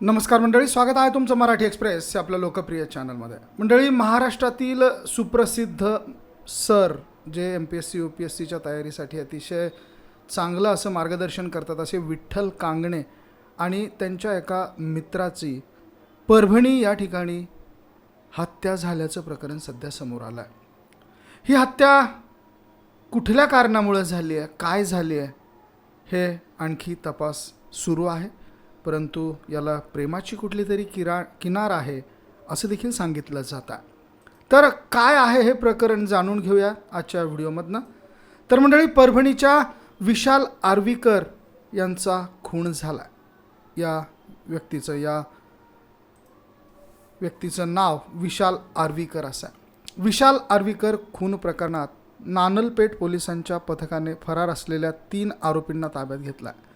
नमस्कार मंडळी स्वागत आहे तुमचं मराठी एक्सप्रेस आपल्या लोकप्रिय चॅनलमध्ये. मंडळी महाराष्ट्रातील सुप्रसिद्ध सर जे M P S C U P S सीच्या तयारीसाठी अतिशय चांगलं असं मार्गदर्शन करतात असे विठ्ठल कांगणे आणि त्यांच्या एका मित्राची परभणी या ठिकाणी हत्या झाल्याचं प्रकरण सध्या समोर आलं आहे ही हत्या कुठल्या कारणामुळे झाली आहे? काय झाली आहे? हे आणखी तपास सुरू आहे. परंतु याला प्रेमाची कुठली तरी किरा किनार आहे असं देखील सांगितलं जातं. आहे तर काय आहे हे प्रकरण जाणून घेऊया आजच्या व्हिडिओमधनं. तर मंडळी परभणीच्या विशाल आर्वीकर यांचा खून झाला. या व्यक्तीचं या व्यक्तीचं नाव विशाल आर्वीकर असं आहे. विशाल आर्वीकर खून प्रकरणात नानलपेठ पोलिसांच्या पथकाने फरार असलेल्या तीन आरोपींना ताब्यात घेतला आहे.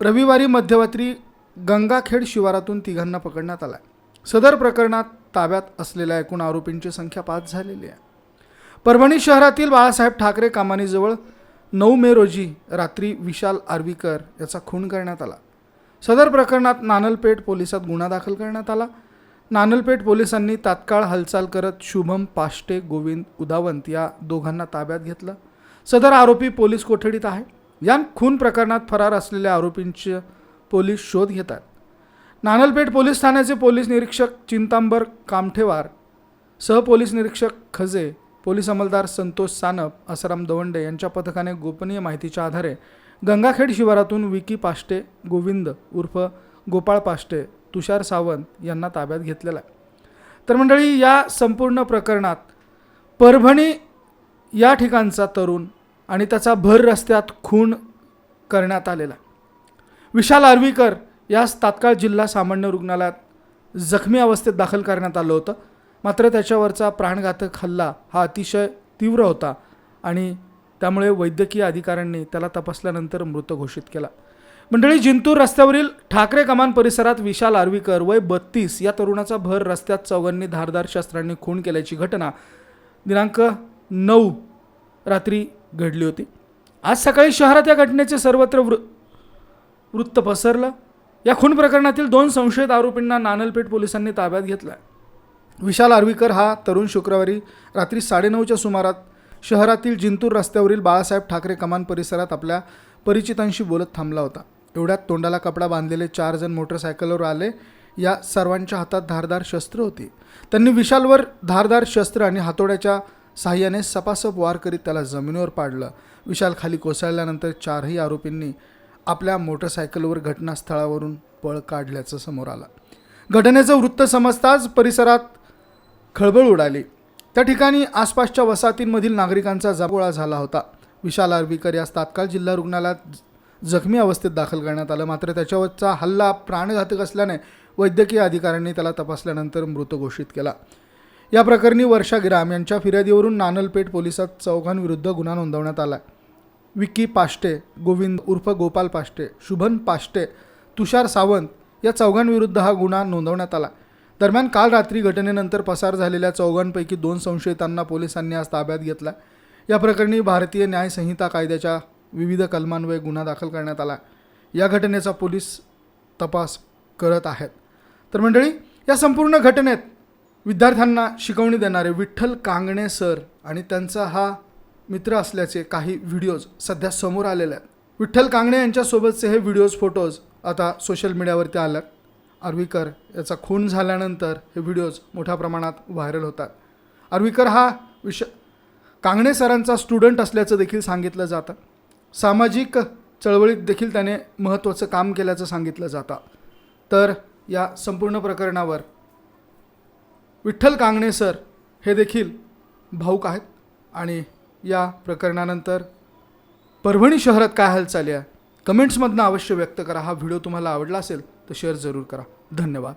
रविवारी मध्यरात्री गंगाखेड शिवारातून तिघांना पकडण्यात आला आहे सदर प्रकरणात ताब्यात असलेल्या एकूण आरोपींची संख्या पाच झालेली आहे. परभणी शहरातील बाळासाहेब ठाकरे कामानीजवळ नऊ मे रोजी रात्री विशाल आर्वीकर याचा खून करण्यात आला. सदर प्रकरणात नानलपेठ पोलिसात गुन्हा दाखल करण्यात आला. नानलपेठ पोलिसांनी तात्काळ हालचाल करत शुभम पाष्टे गोविंद उदावंत या दोघांना ताब्यात घेतलं. सदर आरोपी पोलीस कोठडीत आहे? या खून प्रकरणात फरार असलेल्या आरोपींचे पोलीस शोध घेतात. नानलपेठ पोलीस ठाण्याचे पोलीस निरीक्षक चिंतांबर कामठेवार सहपोलीस निरीक्षक खजे पोलीस अंमलदार संतोष सानप आसाराम दवंडे यांच्या पथकाने गोपनीय माहितीच्या आधारे गंगाखेड शिवारातून विकी पाष्टे गोविंद उर्फ गोपाळ पाष्टे तुषार सावंत यांना ताब्यात घेतलेला आहे. तर मंडळी या संपूर्ण प्रकरणात परभणी या ठिकाणचा तरुण आणि त्याचा भर रस्त्यात खून करण्यात आलेला. विशाल आर्वीकर यास तात्काळ जिल्हा सामान्य रुग्णालयात जखमी अवस्थेत दाखल करण्यात आलं होतं. मात्र त्याच्यावरचा प्राणघातक हल्ला हा अतिशय तीव्र होता आणि त्यामुळे वैद्यकीय अधिकाऱ्यांनी त्याला तपासल्यानंतर मृत घोषित केला. मंडळी जिंतूर रस्त्यावरील ठाकरे कमान परिसरात विशाल आर्वीकर वय बत्तीस या तरुणाचा भर रस्त्यात चौघांनी धारदार शस्त्रांनी खून केल्याची घटना दिनांक नऊ रात्री घडली होती. आज सकाळी शहरात या घटनेचे सर्वत्र वृ वृत्त पसरलं. या खून प्रकरणातील दोन संशयित आरोपींना नानलपेठ पोलिसांनी ताब्यात घेतला विशाल आर्वीकर हा तरुण शुक्रवारी रात्री साडेनऊच्या सुमारात शहरातील जिंतूर रस्त्यावरील बाळासाहेब ठाकरे कमान परिसरात आपल्या परिचितांशी बोलत थांबला होता. एवढ्यात तोंडाला कपडा बांधलेले चार जण मोटरसायकलवर आले. या सर्वांच्या हातात धारदार शस्त्र होती. त्यांनी विशालवर धारदार शस्त्र आणि हातोड्याच्या साह्याने सपासप वार करीत त्याला जमिनीवर पाडलं. विशाल खाली कोसळल्यानंतर चारही आरोपींनी आपल्या मोटरसायकलवर घटनास्थळावरून पळ काढल्याचं समोर आलं. घटनेचं वृत्त समजताच परिसरात खळबळ उडाली. त्या ठिकाणी आसपासच्या वसाहतींमधील नागरिकांचा जाबोळा झाला होता. विशाल आर्वीकर यास तात्काळ जिल्हा रुग्णालयात जखमी अवस्थेत दाखल करण्यात आलं. मात्र त्याच्यावरचा हल्ला प्राणघातक असल्याने वैद्यकीय अधिकाऱ्यांनी त्याला तपासल्यानंतर मृत घोषित केला. या प्रकरणी वर्षा गिराम यांच्या फिर्यादीवरून नानलपेठ पोलिसात चौघांविरुद्ध गुन्हा नोंदवण्यात आला विकी पाष्टे गोविंद उर्फ गोपाल पाष्टे शुभन पाष्टे तुषार सावंत या चौघांविरुद्ध हा गुन्हा नोंदवण्यात आला दरम्यान काल रात्री घटनेनंतर पसार झालेल्या चौघांपैकी दोन संशयितांना पोलिसांनी आज ताब्यात घेतला या प्रकरणी भारतीय न्यायसंहिता कायद्याच्या विविध कलमांवर गुन्हा दाखल करण्यात आला या घटनेचा पोलीस तपास करत आहेत. तर मंडळी या संपूर्ण घटनेत विद्यार्थ्यांना शिकवणी देणारे विठ्ठल कांगणे सर आणि त्यांचा हा मित्र असल्याचे काही व्हिडिओज सध्या समोर आलेले आहेत. विठ्ठल कांगणे यांच्यासोबतचे हे व्हिडिओज फोटोज आता सोशल मीडियावरती आल्यात. आर्वीकर याचा खून झाल्यानंतर हे व्हिडिओज मोठ्या प्रमाणात व्हायरल होतात. आर्वीकर हा विश कांगणे सरांचा स्टुडंट असल्याचं देखील सांगितलं जातं. सामाजिक चळवळीत देखील त्याने महत्त्वाचं काम केल्याचं सांगितलं जातं. तर या संपूर्ण प्रकरणावर विठ्ठल कांगणे सर हे देखील भाऊक आहेत. आणि या प्रकरणानंतर परभणी शहरात काय हालचाली आहे? कमेंट्समधनं अवश्य व्यक्त करा. हा व्हिडिओ तुम्हाला आवडला असेल तर शेअर जरूर करा. धन्यवाद.